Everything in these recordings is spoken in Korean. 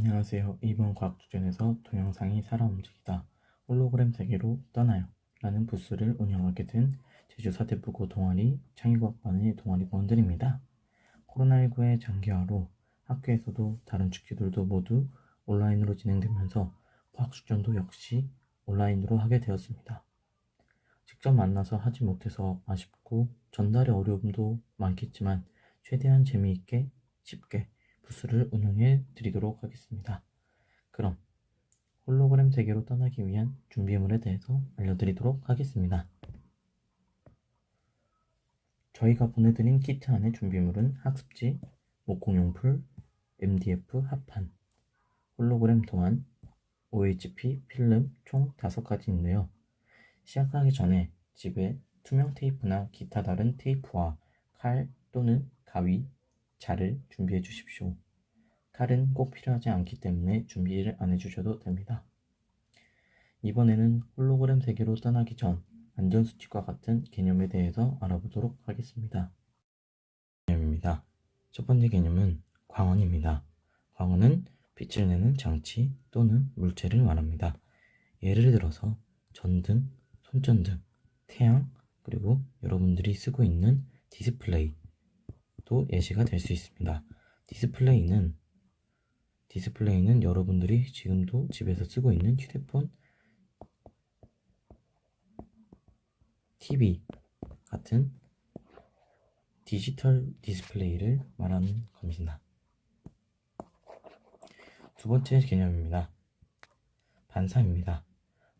안녕하세요. 이번 과학 주전에서 동영상이 살아 움직이다 홀로그램 세계로 떠나요 라는 부스를 운영하게 된 제주 사대부고 동아리 창의과학반의 동아리원들입니다. 코로나19의 장기화로 학교에서도 다른 축제들도 모두 온라인으로 진행되면서 과학 주전도 역시 온라인으로 하게 되었습니다. 직접 만나서 하지 못해서 아쉽고 전달의 어려움도 많겠지만 최대한 재미있게 쉽게 부스를 운영해 드리도록 하겠습니다. 그럼 홀로그램 세계로 떠나기 위한 준비물에 대해서 알려드리도록 하겠습니다. 저희가 보내드린 키트 안에 준비물은 학습지, 목공용풀, MDF 합판, 홀로그램 도안, OHP 필름 총 5가지인데요. 시작하기 전에 집에 투명 테이프나 기타 다른 테이프와 칼 또는 가위, 자를 준비해 주십시오. 칼은 꼭 필요하지 않기 때문에 준비를 안 해주셔도 됩니다. 이번에는 홀로그램 세계로 떠나기 전 안전수칙과 같은 개념에 대해서 알아보도록 하겠습니다. 개념입니다. 첫 번째 개념은 광원입니다. 광원은 빛을 내는 장치 또는 물체를 말합니다. 예를 들어서 전등, 손전등, 태양, 그리고 여러분들이 쓰고 있는 디스플레이, 또 예시가 될 수 있습니다. 디스플레이는 디스플레이는 여러분들이 지금도 집에서 쓰고 있는 휴대폰, TV 같은 디지털 디스플레이를 말하는 겁니다. 두 번째 개념입니다. 반사입니다.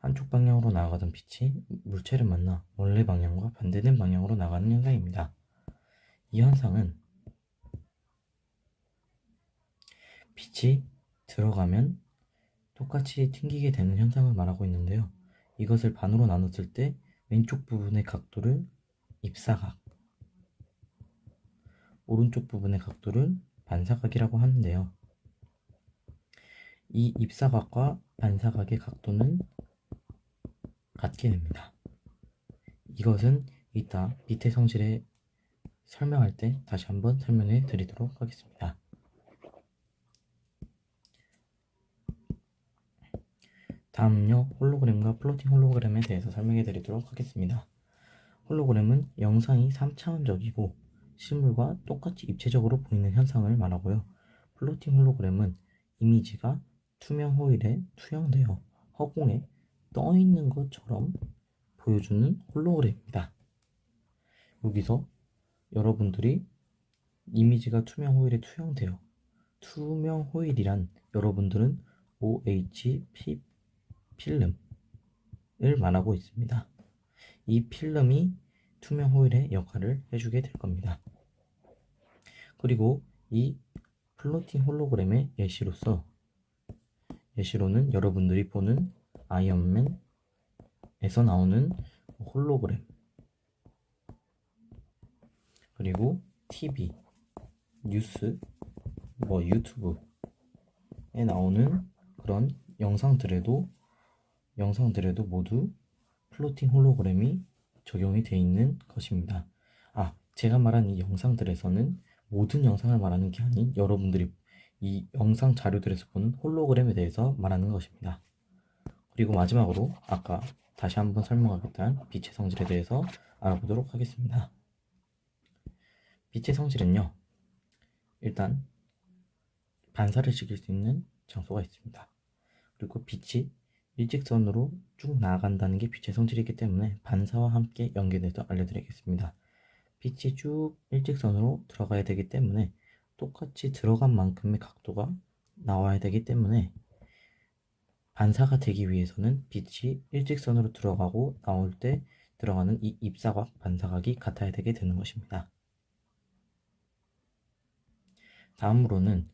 한쪽 방향으로 나아가던 빛이 물체를 만나 원래 방향과 반대된 방향으로 나가는 현상입니다. 이 현상은 빛이 들어가면 똑같이 튕기게 되는 현상을 말하고 있는데요. 이것을 반으로 나눴을 때 왼쪽 부분의 각도를 입사각, 오른쪽 부분의 각도를 반사각이라고 하는데요. 이 입사각과 반사각의 각도는 같게 됩니다. 이것은 이따 밑의 성질에 설명할 때 다시 한번 설명해 드리도록 하겠습니다. 다음은요, 홀로그램과 플로팅 홀로그램에 대해서 설명해 드리도록 하겠습니다. 홀로그램은 영상이 3차원적이고 실물과 똑같이 입체적으로 보이는 현상을 말하고요. 플로팅 홀로그램은 이미지가 투명 호일에 투영되어 허공에 떠 있는 것처럼 보여주는 홀로그램입니다. 여기서 여러분들이 이미지가 투명 호일에 투영되어 투명 호일이란 여러분들은 OHP 필름을 말하고 있습니다. 이 필름이 투명 호일의 역할을 해주게 될 겁니다. 그리고 이 플로팅 홀로그램의 예시로서 예시로는 여러분들이 보는 아이언맨에서 나오는 홀로그램 그리고 TV, 뉴스, 뭐 유튜브에 나오는 그런 영상들에도 영상들에도 모두 플로팅 홀로그램이 적용이 되어 있는 것입니다. 아, 제가 말한 이 영상들에서는 모든 영상을 말하는 게 아닌 여러분들이 이 영상 자료들에서 보는 홀로그램에 대해서 말하는 것입니다. 그리고 마지막으로 아까 다시 한번 설명하겠다는 빛의 성질에 대해서 알아보도록 하겠습니다. 빛의 성질은요, 일단 반사를 시킬 수 있는 장소가 있습니다. 그리고 빛이 일직선으로 쭉 나아간다는 게 빛의 성질이기 때문에 반사와 함께 연결해서 알려드리겠습니다. 빛이 쭉 일직선으로 들어가야 되기 때문에 똑같이 들어간 만큼의 각도가 나와야 되기 때문에 반사가 되기 위해서는 빛이 일직선으로 들어가고 나올 때 들어가는 이 입사각, 반사각이 같아야 되게 되는 것입니다. 다음으로는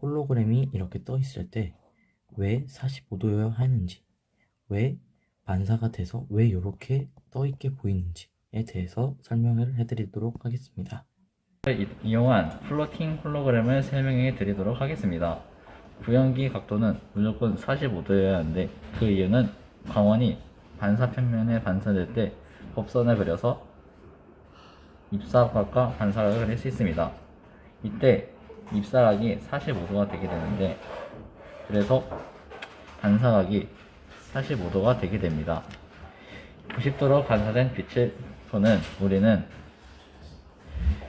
홀로그램이 이렇게 떠 있을 때 왜 45도여야 하는지 왜 반사가 돼서 왜 이렇게 떠 있게 보이는지에 대해서 설명을 해드리도록 하겠습니다. 이- 이용한 플로팅 홀로그램을 설명해 드리도록 하겠습니다. 구형기 각도는 무조건 45도여야 하는데 그 이유는 광원이 반사 평면에 반사될 때 법선을 그려서 입사각과 반사각을 할 수 있습니다. 이때 입사각이 45도가 되게 되는데 그래서 반사각이 45도가 되게 됩니다. 90도로 반사된 빛을 보는 우리는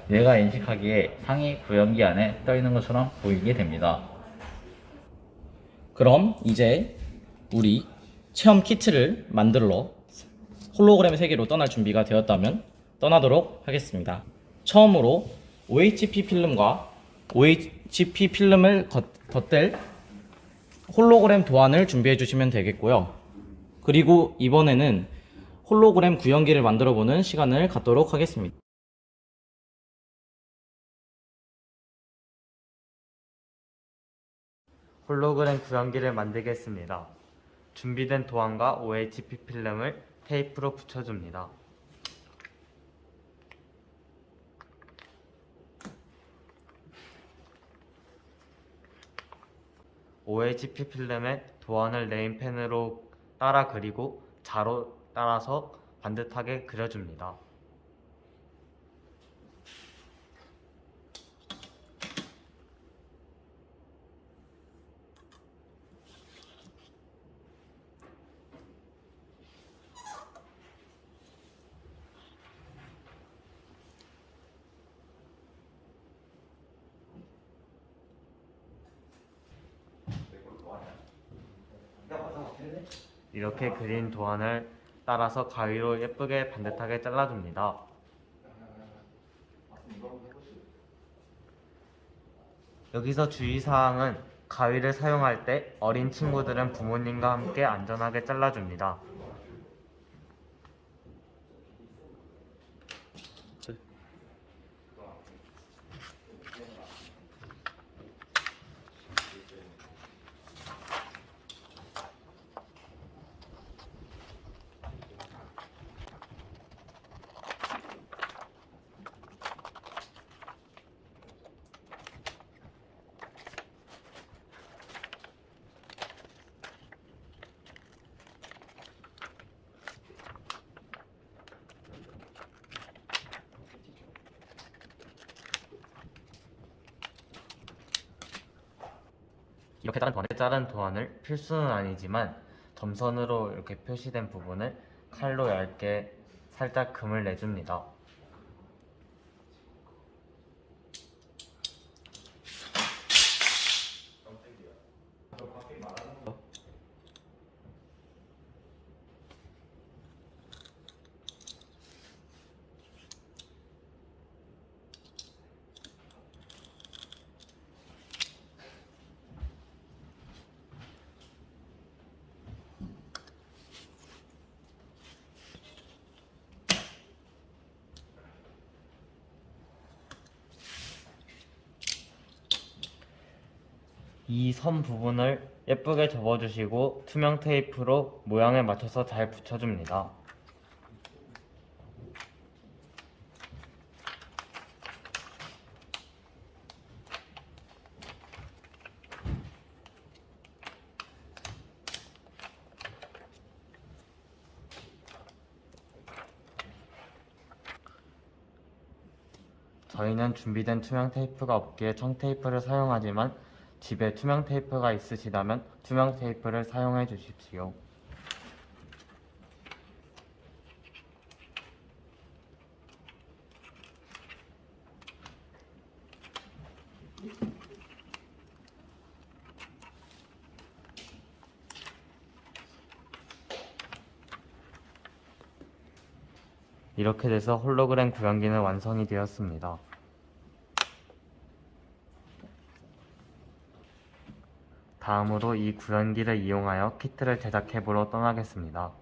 뇌가 인식하기에 상이 구형기 안에 떠 있는 것처럼 보이게 됩니다. 그럼 이제 우리 체험 키트를 만들러 홀로그램 세계로 떠날 준비가 되었다면 떠나도록 하겠습니다. 처음으로 OHP 필름과 OHP 필름을 덧- 덧댈 홀로그램 도안을 준비해 주시면 되겠고요. 그리고 이번에는 홀로그램 구형기를 만들어 보는 시간을 갖도록 하겠습니다. 홀로그램 구현기를 만들겠습니다. 준비된 도안과 OHP 필름을 테이프로 붙여줍니다. OHP 필름에 도안을 네임펜으로 따라 그리고 자로 따라서 반듯하게 그려줍니다. 이렇게 그린 도안을 따라서 가위로 예쁘게 반듯하게 잘라줍니다. 여기서 주의사항은 가위를 사용할 때 어린 친구들은 부모님과 함께 안전하게 잘라줍니다. 이렇게 자른 도안을, 자른 도안을 필수는 아니지만 점선으로 이렇게 표시된 부분을 칼로 얇게 살짝 금을 내줍니다. 이 선 부분을 예쁘게 접어주시고 투명 테이프로 모양에 맞춰서 잘 붙여줍니다. 저희는 준비된 투명 테이프가 없기에 청테이프를 사용하지만 집에 투명 테이프가 있으시다면 투명 테이프를 사용해 주십시오. 이렇게 돼서 홀로그램 구현기는 완성이 되었습니다. 다음으로 이 구현기를 이용하여 키트를 제작해 보러 떠나겠습니다.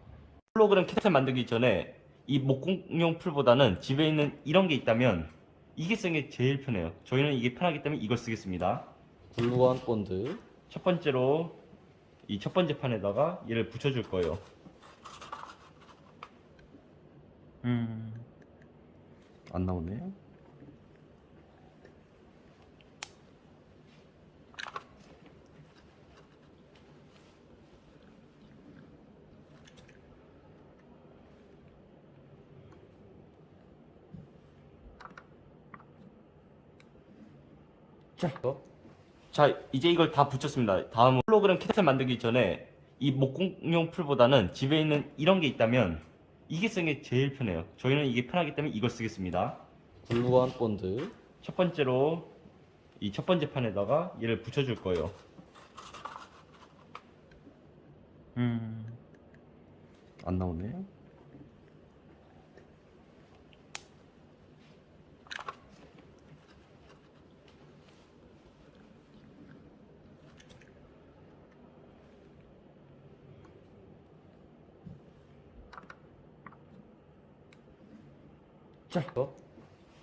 홀로그램 키트 만들기 전에 이 목공용 풀보다는 집에 있는 이런 게 있다면 이게 쓰는 게 제일 편해요. 저희는 이게 편하기 때문에 이걸 쓰겠습니다. 글루건 본드 첫 번째로 이 첫 번째 판에다가 얘를 붙여줄 거예요. 음, 안 나오네. 자, 이제 이걸 다 붙였습니다. 다음 홀로그램 캐릭터 만들기 전에 이 목공용 풀보다는 집에 있는 이런 게 있다면 이게 쓰는 게 제일 편해요. 저희는 이게 편하기 때문에 이걸 쓰겠습니다. 글루건 본드 첫 번째로 이 첫 번째 판에다가 얘를 붙여줄 거예요. 음, 안 나오네. 자,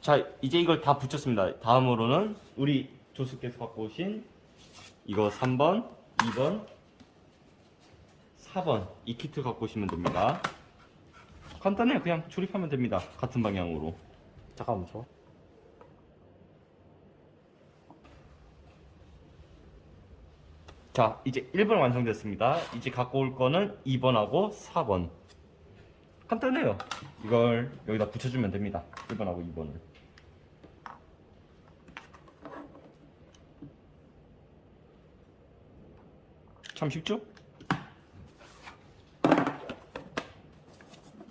자, 이제 이걸 다 붙였습니다. 다음으로는 우리 조수께서 갖고 오신 이거 3번, 2번, 4번 이 키트 갖고 오시면 됩니다. 간단해요. 그냥 조립하면 됩니다. 같은 방향으로. 잠깐만 줘 자, 이제 1번 완성됐습니다. 이제 갖고 올 거는 2번하고 4번. 간단해요. 이걸 여기다 붙여주면 됩니다. 1번하고 2번을. 참 쉽죠?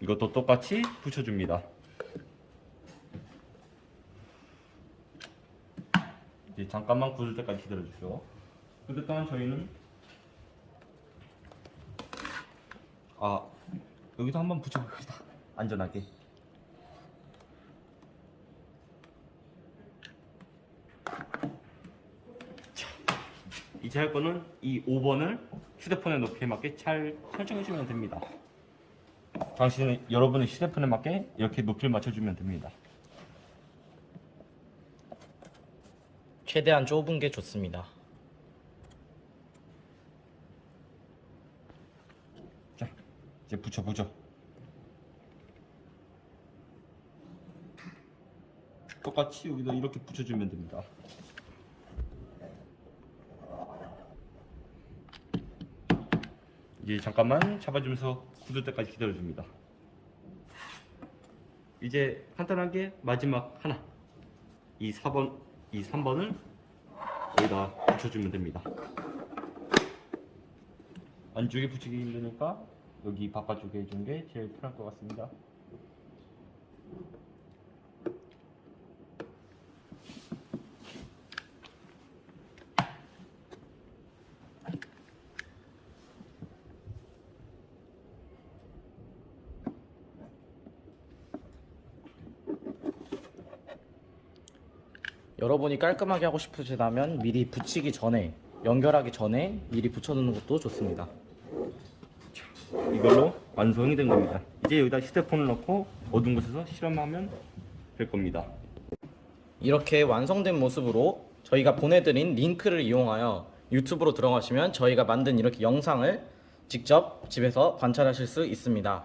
이것도 똑같이 붙여줍니다. 이제 잠깐만 굳을 때까지 기다려주세요. 그때 동안 저희는 아 여기도 한번 붙여봅시다. 안전하게. 자, 이제 할 거는 이 5번을 휴대폰의 높이에 맞게 잘 설정해 주면 됩니다. 당신은 여러분의 휴대폰에 맞게 이렇게 높이를 맞춰주면 됩니다. 최대한 좁은 게 좋습니다 자, 이제 붙여 보죠. 똑같이 여기다 이렇게 붙여주면 됩니다. 이제 잠깐만 잡아주면서 굳을 때까지 기다려줍니다. 이제 간단하게 마지막 하나, 이 4번, 이 3번을 여기다 붙여주면 됩니다. 안쪽에 붙이기 힘드니까 여기 바깥쪽에 해준 게 제일 편할 것 같습니다. 여러분이 깔끔하게 하고 싶으시다면 미리 붙이기 전에 연결하기 전에 미리 붙여놓는 것도 좋습니다 이걸로 완성이 된 겁니다. 이제 여기다 휴대폰을 넣고 어두운 곳에서 실험하면 될 겁니다. 이렇게 완성된 모습으로 저희가 보내드린 링크를 이용하여 유튜브로 들어가시면 저희가 만든 이렇게 영상을 직접 집에서 관찰하실 수 있습니다.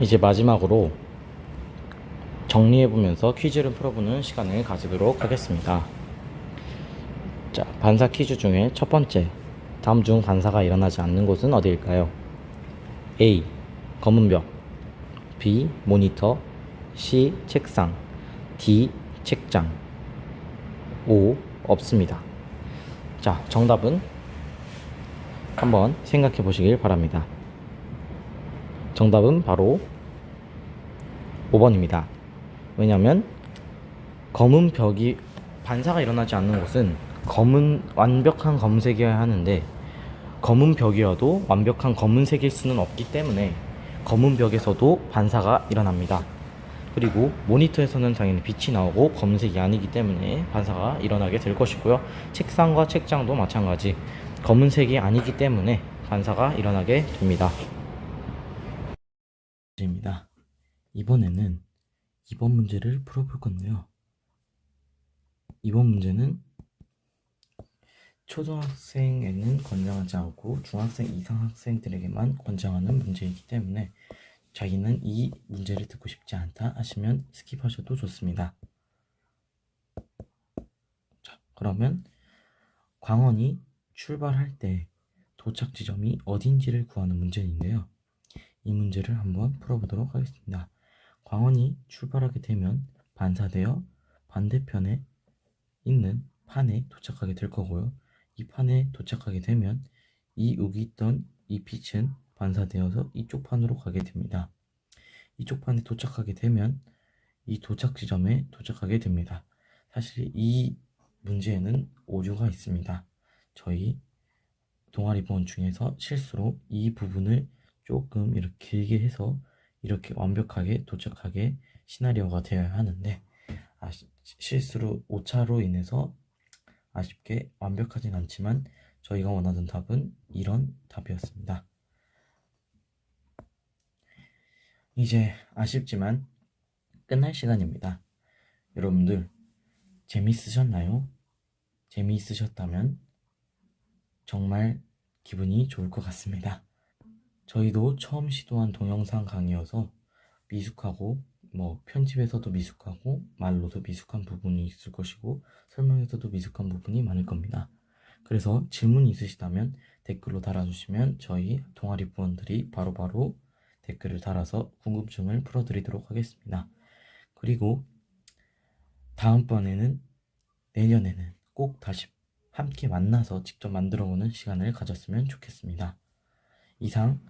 이제 마지막으로 정리해보면서 퀴즈를 풀어보는 시간을 가지도록 하겠습니다. 자, 반사 퀴즈 중에 첫 번째. 다음 중 반사가 일어나지 않는 곳은 어디일까요? A. 검은 벽 B. 모니터 C. 책상 D. 책장 O. 없습니다. 자, 정답은 한번 생각해 보시길 바랍니다. 정답은 바로 5번입니다. 왜냐하면 검은 벽이 반사가 일어나지 않는 곳은 검은 완벽한 검색이어야 하는데 검은 벽이어도 완벽한 검은색일 수는 없기 때문에 검은 벽에서도 반사가 일어납니다. 그리고 모니터에서는 당연히 빛이 나오고 검은색이 아니기 때문에 반사가 일어나게 될 것이고요. 책상과 책장도 마찬가지 검은색이 아니기 때문에 반사가 일어나게 됩니다. 입니다. 이번에는 이번 문제를 풀어볼 건데요. 이번 문제는 초등학생에는 권장하지 않고 중학생 이상 학생들에게만 권장하는 문제이기 때문에 자기는 이 문제를 듣고 싶지 않다 하시면 스킵하셔도 좋습니다. 자, 그러면 광원이 출발할 때 도착 지점이 어딘지를 구하는 문제인데요. 이 문제를 한번 풀어보도록 하겠습니다. 광원이 출발하게 되면 반사되어 반대편에 있는 판에 도착하게 될 거고요. 이 판에 도착하게 되면 이 여기 있던 이 빛은 반사되어서 이쪽 판으로 가게 됩니다. 이쪽 판에 도착하게 되면 이 도착 지점에 도착하게 됩니다. 사실 이 문제에는 오류가 있습니다. 저희 동아리 부원 중에서 실수로 이 부분을 조금 이렇게 길게 해서 이렇게 완벽하게 도착하게 시나리오가 되어야 하는데 아, 시- 실수로 오차로 인해서 아쉽게 완벽하진 않지만 저희가 원하던 답은 이런 답이었습니다. 이제 아쉽지만 끝날 시간입니다. 여러분들 재미있으셨나요? 재미있으셨다면 정말 기분이 좋을 것 같습니다. 저희도 처음 시도한 동영상 강의여서 미숙하고 뭐 편집에서도 미숙하고 말로도 미숙한 부분이 있을 것이고 설명에서도 미숙한 부분이 많을 겁니다. 그래서 질문이 있으시다면 댓글로 달아주시면 저희 동아리 부원들이 바로바로 댓글을 달아서 궁금증을 풀어드리도록 하겠습니다. 그리고 다음번에는 내년에는 꼭 다시 함께 만나서 직접 만들어보는 시간을 가졌으면 좋겠습니다. 이상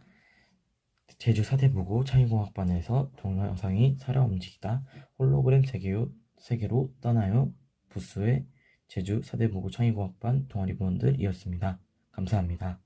제주 사대부고 창의공학반에서 동영상이 살아 움직이다 홀로그램 세계로, 세계로 떠나요 부스의 제주 사대부고 창의공학반 동아리 부원들이었습니다. 감사합니다.